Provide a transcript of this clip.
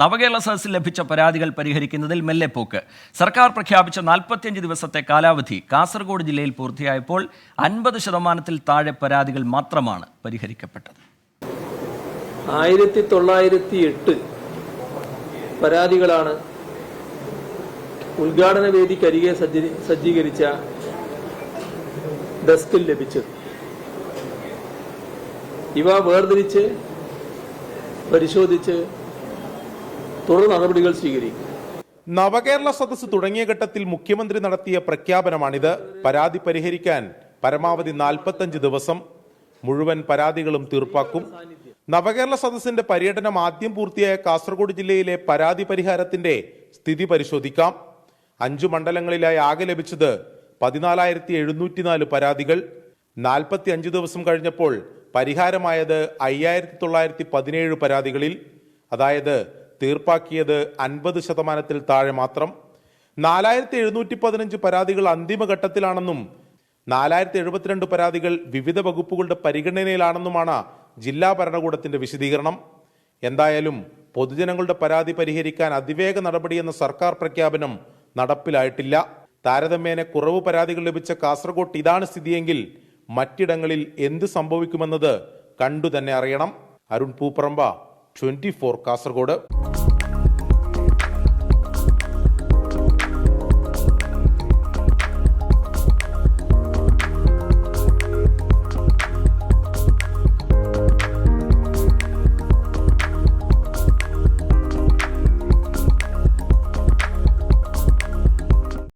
നവകേരള സദസ്സിൽ ലഭിച്ച പരാതികൾ പരിഹരിക്കുന്നതിൽ മെല്ലെ പോക്ക്. സർക്കാർ പ്രഖ്യാപിച്ച നാൽപ്പത്തിയഞ്ച് ദിവസത്തെ കാലാവധി കാസർഗോഡ് ജില്ലയിൽ പൂർത്തിയായപ്പോൾ അൻപത് ശതമാനത്തിൽ താഴെ പരാതികൾ മാത്രമാണ് പരിഹരിക്കപ്പെട്ടത്. ആയിരത്തി തൊള്ളായിരത്തി എട്ട് പരാതികളാണ് ഉദ്ഘാടന വേദിക്കരികെ സജ്ജി- സജ്ജീകരിച്ച ഡെസ്കിൽ ലഭിച്ചത്. ഇവ വേർതിരിച്ച് പരിശോധിച്ച് തുടർ നടപടികൾ സ്വീകരിക്കും. നവകേരള സദസ്സ് തുടങ്ങിയ ഘട്ടത്തിൽ മുഖ്യമന്ത്രി നടത്തിയ പ്രഖ്യാപനമാണിത്. പരാതി പരിഹരിക്കാൻ പരമാവധി നാൽപ്പത്തഞ്ച് ദിവസം മുഴുവൻ പരാതികളും തീർപ്പാക്കും. നവകേരള സദസ്സിന്റെ പര്യടനം ആദ്യം പൂർത്തിയായ കാസർഗോഡ് ജില്ലയിലെ പരാതി പരിഹാരത്തിന്റെ സ്ഥിതി പരിശോധിക്കാം. അഞ്ചു മണ്ഡലങ്ങളിലായി ആകെ ലഭിച്ചത് പതിനാലായിരത്തി എഴുന്നൂറ്റിനാല് പരാതികൾ. നാൽപ്പത്തി അഞ്ച് ദിവസം കഴിഞ്ഞപ്പോൾ പരിഹാരമായത് അയ്യായിരത്തി തൊള്ളായിരത്തി പതിനേഴ് പരാതികളിൽ. അതായത് തീർപ്പാക്കിയത് അൻപത് ശതമാനത്തിൽ താഴെ മാത്രം. നാലായിരത്തി എഴുന്നൂറ്റി പതിനഞ്ച് പരാതികൾ അന്തിമഘട്ടത്തിലാണെന്നും നാലായിരത്തി എഴുപത്തിരണ്ട് പരാതികൾ വിവിധ വകുപ്പുകളുടെ പരിഗണനയിലാണെന്നുമാണ് ജില്ലാ ഭരണകൂടത്തിന്റെ വിശദീകരണം. എന്തായാലും പൊതുജനങ്ങളുടെ പരാതി പരിഹരിക്കാൻ അതിവേഗ നടപടിയെന്ന സർക്കാർ പ്രഖ്യാപനം നടപ്പിലായിട്ടില്ല. താരതമ്യേന കുറവ് പരാതികൾ ലഭിച്ച കാസർഗോഡ് ഇതാണ് സ്ഥിതിയെങ്കിൽ മറ്റിടങ്ങളിൽ എന്ത് സംഭവിക്കുമെന്നത് കണ്ടു തന്നെ അറിയണം. അരുൺ പൂപ്പറമ്പ ട്വന്റി കാസർഗോഡ്.